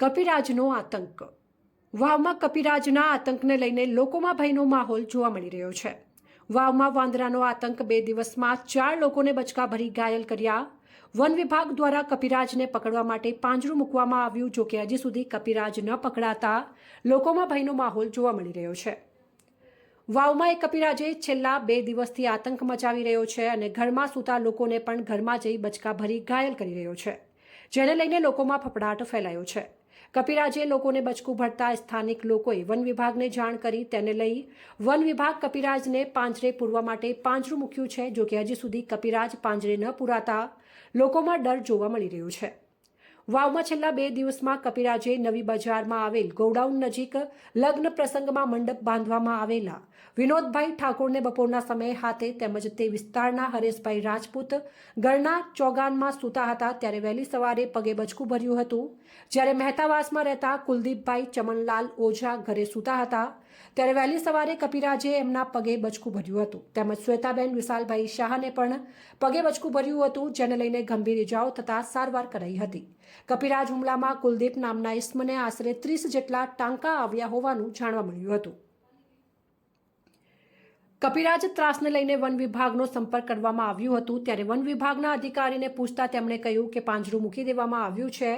કપિરાજનો આતંક. વાવમાં કપિરાજના આતંકને લઈને લોકોમાં ભયનો માહોલ જોવા મળી રહ્યો છે. વાવમાં વાંદરાનો આતંક બે દિવસમાં ચાર લોકોને બચકા ભરી ઘાયલ કર્યા. વન વિભાગ દ્વારા કપિરાજને પકડવા માટે પાંજરું મૂકવામાં આવ્યું જો કે હજી સુધી કપિરાજ ન પકડાતા લોકોમાં ભયનો માહોલ જોવા મળી રહ્યો છે. વાવમાં એ કપિરાજે છેલ્લા બે દિવસથી આતંક મચાવી રહ્યો છે અને ઘરમાં સૂતા લોકોને પણ ઘરમાં જઈ બચકા ભરી ઘાયલ કરી રહ્યો છે, જેને લઈને લોકોમાં ફફડાટ ફેલાયો છે. કપિરાજે લોકોને બચકું ભરતા સ્થાનિક લોકોએ વન વિભાગને જાણ કરી તેને લઈ વન વિભાગ કપિરાજને પાંજરે પૂરવા માટે પાંજરું મૂક્યું છે, જો કે હજી સુધી કપિરાજ પાંજરે ન પૂરાતા લોકોમાં ડર જોવા મળી રહ્યો છે. વાવમાં છેલ્લા બે દિવસમાં કપિરાજે નવી બજારમાં આવેલ ગોડાઉન નજીક લગ્ન પ્રસંગમાં મંડપ બાંધવામાં આવેલા વિનોદભાઈ ઠાકોરને બપોરના સમયે હાથે તેમજ તે વિસ્તારના હરેશભાઈ રાજપૂત ગણના ચોગાનમાં સૂતા હતા ત્યારે વહેલી સવારે પગે બચકું ભર્યું હતું. જ્યારે મહેતાવાસમાં રહેતા કુલદીપભાઈ ચમનલાલ ઓઝા ઘરે સૂતા હતા, ત્યારે વહેલી સવારે કપિરાજે એમના પગે બચકું ભર્યું હતું. તેમજ શ્વેતાબેન વિશાલભાઈ શાહને પણ પગે બચકું ભર્યું હતું, જેને લઈને ગંભીર ઇજાઓ થતાં સારવાર કરાઈ હતી. કપિરાજ હુમલામાં કુલદીપ નામના ઇસ્મને આશરે ત્રીસ જેટલા ટાંકા આવ્યા હોવાનું જાણવા મળ્યું હતું. કપિરાજ ત્રાસને લઈને વન વિભાગનો સંપર્ક કરવામાં આવ્યું હતું, ત્યારે વન વિભાગના અધિકારીને પૂછતા તેમણે કહ્યું કે પાંજરું મૂકી દેવામાં આવ્યું છે.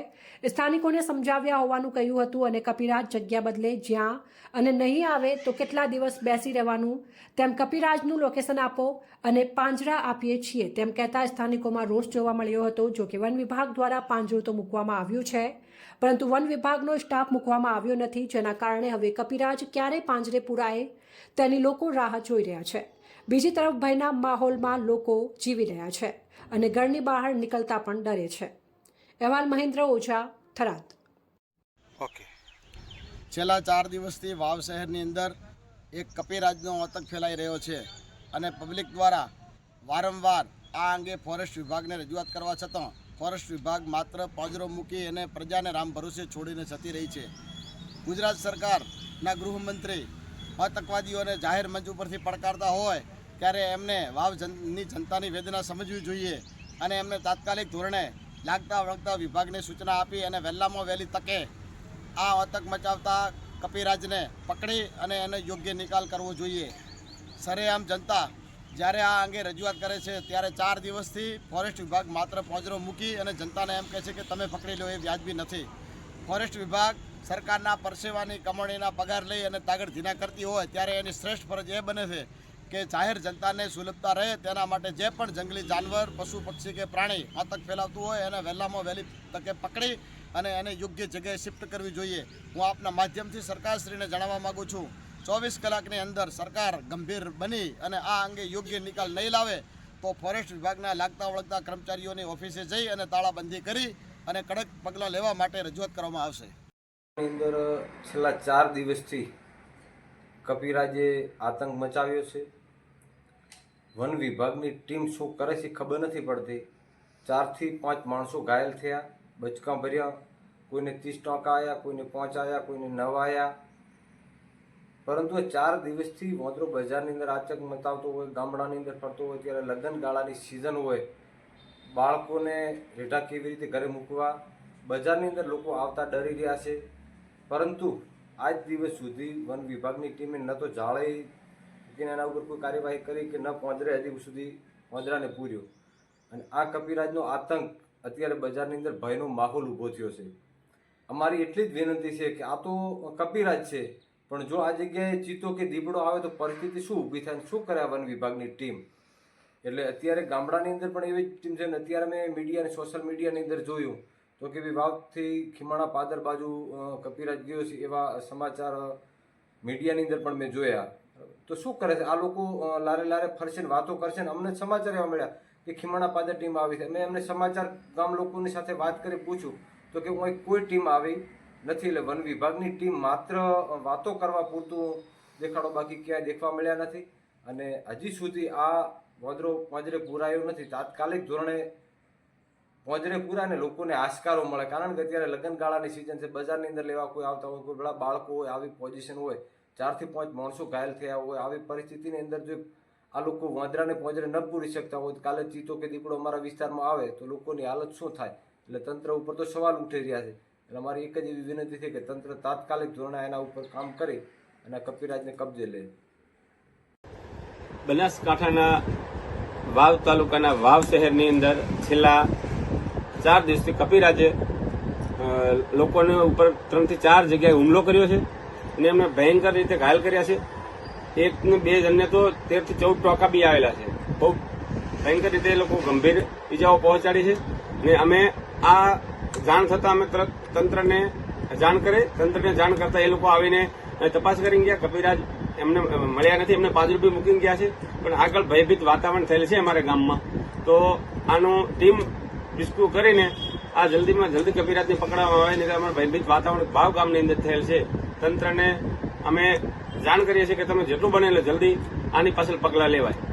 સ્થાનિકોને સમજાવ્યા હોવાનું કહ્યું હતું અને કપિરાજ જગ્યા બદલે જ્યાં અને નહીં આવે તો કેટલા દિવસ બેસી રહેવાનું, તેમ કપિરાજનું લોકેશન આપો અને પાંજરા આપીએ છીએ, તેમ કહેતા સ્થાનિકોમાં રોષ જોવા મળ્યો હતો જો કે વન વિભાગ દ્વારા પાંજરું તો મૂકવામાં આવ્યું છે. પરંતુ વન વિભાગનો સ્ટાફ મૂકવામાં આવ્યો નથી, જેના કારણે હવે કપિરાજ ક્યારે પાંજરે પુરાય? તેની લોકો રાહ જોઈ રહ્યા છે. બીજી તરફ ભયના માહોલમાં લોકો જીવી રહ્યા છે અને ઘરની બહાર નીકળતા પણ ડરે છે. અહેવાલ મહેન્દ્ર ઓઝા, થરાદ. ઓકે છેલ્લા ચાર દિવસથી વાવ શહેરની અંદર એક કપિરાજનો આતંક ફેલાઈ રહ્યો છે અને પબ્લિક દ્વારા વારંવાર આ અંગે ફોરેસ્ટ વિભાગને રજૂઆત કરવા છતાં ફોરેસ્ટ વિભાગ માત્ર પાંજરો મૂકી અને પ્રજાને રામ ભરોસે છોડીને જતી રહી છે. ગુજરાત સરકારના ગૃહમંત્રી આતંકવાદીઓને જાહેર મંચ ઉપરથી પડકારતા હોય ત્યારે એમને વાવ જનની જનતાની વેદના સમજવી જોઈએ અને એમને તાત્કાલિક ધોરણે લાગતા વળગતા વિભાગને સૂચના આપી અને વહેલામાં વહેલી તકે આ આતંક મચાવતા કપિરાજને પકડી અને એને યોગ્ય નિકાલ કરવો જોઈએ. સરેઆમ જનતા જ્યારે આ અંગે રજૂઆત કરે છે, ત્યારે ચાર દિવસથી ફોરેસ્ટ વિભાગ માત્ર પોંજરો મૂકી અને જનતાને એમ કહે છે કે તમે પકડી લો, એ વ્યાજબી નથી. ફોરેસ્ટ વિભાગ સરકારના પરસેવાની કમાણીના પગાર લઈ અને તાગડ ધીના કરતી હોય, ત્યારે એની શ્રેષ્ઠ ફરજ એ બને છે કે જાહેર જનતાને સુલભતા રહે, તેના માટે જે પણ જંગલી જાનવર, પશુ, પક્ષી કે પ્રાણી આતંક ફેલાવતું હોય, એને વહેલામાં વહેલી તકે પકડી અને એને યોગ્ય જગ્યાએ શિફ્ટ કરવી જોઈએ. હું આપના માધ્યમથી સરકારશ્રીને જણાવવા માગું છું ચોવીસ કલાકની અંદર સરકાર ગંભીર બની અને આ અંગે યોગ્ય નિકાલ નહીં લાવે તો ફોરેસ્ટ વિભાગના લાગતા વળગતા કર્મચારીઓની ઓફિસે જઈ અને તાળાબંધી કરી અને કડક પગલાં લેવા માટે રજૂઆત કરવામાં આવશે. અંદર છેલ્લા ચાર દિવસથી કપિરાજે આતંક મચાવ્યો છે. વન વિભાગની ટીમ શું કરે છે ખબર નથી પડતી. ચારથી પાંચ માણસો ઘાયલ થયા, બચકા ભર્યા, કોઈને ત્રીસ ટકા આવ્યા કોઈને પાંચ આવ્યા કોઈને નવ આવ્યા પરંતુ ચાર દિવસથી વોંદરો બજારની અંદર આચક મચાવતો હોય, ગામડાની અંદર ફરતો હોય, ત્યારે લગ્ન ગાળાની સિઝન હોય, બાળકોને રેઢા કેવી રીતે ઘરે મૂકવા? બજારની અંદર લોકો આવતા ડરી રહ્યા છે. પરંતુ આજ દિવસ સુધી વન વિભાગની ટીમે ન તો જાળે કે એના ઉપર કોઈ કાર્યવાહી કરી કે ન પોંદરે હજી સુધી પોંદરાને પૂર્યો. અને આ કપિરાજનો આતંક અત્યારે બજારની અંદર ભયનો માહોલ ઊભો થયો છે. અમારી એટલી જ વિનંતી છે કે આ તો કપિરાજ છે. પણ જો આ જગ્યાએ ચિત્તો કે દીપડો આવે તો પરિસ્થિતિ શું ઊભી થાય શું કરે વન વિભાગની ટીમ? એટલે અત્યારે ગામડાની અંદર પણ એવી જ ટીમ છે ને અત્યારે મેં મીડિયા અને સોશિયલ મીડિયાની અંદર જોયું. તો કે ભાઈ વાવથી ખીમાણા પાદર બાજુ કપિરાજ ગયો છે એવા સમાચાર મીડિયાની અંદર પણ મેં જોયા. તો શું કરે છે? આ લોકો લારે લારે ફરશે ને વાતો કરશે ને અમને સમાચાર એવા મળ્યા કે ખીમાણા પાદર ટીમ આવી છે. મેં એમને સમાચાર ગામ લોકોની સાથે વાત કરી પૂછ્યું. તો કે હું કોઈ ટીમ આવી નથી એટલે વન વિભાગની ટીમ માત્ર વાતો કરવા પૂરતું દેખાડો બાકી ક્યાંય દેખવા મળ્યા નથી. અને હજી સુધી આ વાદરો પાંજરે પૂરાયો નથી. તાત્કાલિક ધોરણે પોંજરે પૂરા અને લોકોને આશકારો મળે. કારણ કે અત્યારે લગ્નગાળાની સિઝન છે. બજારની અંદર લેવા કોઈ આવતા હોય, કોઈ બધા બાળકો હોય, આવી પોઝિશન હોય ચારથી પાંચ માણસો ઘાયલ થયા હોય, આવી પરિસ્થિતિની અંદર જો આ લોકો વાંદરાને પોંજરે ન પૂરી શકતા હોય કાલે ચીતો કે દીપડો અમારા વિસ્તારમાં આવે, તો લોકોની હાલત શું થાય? એટલે તંત્ર ઉપર તો સવાલ ઉઠી રહ્યા છે. એટલે અમારી એક જ એવી વિનંતી છે કે તંત્ર તાત્કાલિક ધોરણે એના ઉપર કામ કરી અને કપિરાજને કબજે લે. બનાસકાંઠાના વાવ તાલુકાના વાવ શહેરની અંદર છેલ્લા ચાર દિવસથી કપિરાજે લોકોને ઉપર ત્રણથી ચાર જગ્યાએ હુમલો કર્યો છે અને એમને ભયંકર રીતે ઘાયલ કર્યા છે. એક ને બે જણને તો તેરથી ચૌદ ટોકા બી આવેલા છે. બહુ ભયંકર રીતે એ લોકો ગંભીર ઇજાઓ પહોંચાડી છે અને અમે આ જાણ થતાં અમે તરત તંત્રને જાણ કરી. તંત્રને જાણ કરતા એ લોકો આવીને તપાસ કરી ગયા. કપિરાજ એમને મળ્યા નથી. એમને પાદરૂપી મૂકી ગયા છે. પણ આગળ ભયભીત વાતાવરણ થયેલ છે અમારા ગામમાં. તો આનું ટીમ ડિસ્ક્યુ કરીને આ જલ્દીમાં જલ્દી કપિરાજને પકડવામાં આવે નહીં તો ભયભીત વાતાવરણ ભાવ ગામની અંદર થયેલ છે. તંત્રને અમે જાણ કરીએ છીએ કે તમે જેટલું બને એટલે જલ્દી આની પાછળ પગલાં લેવાય.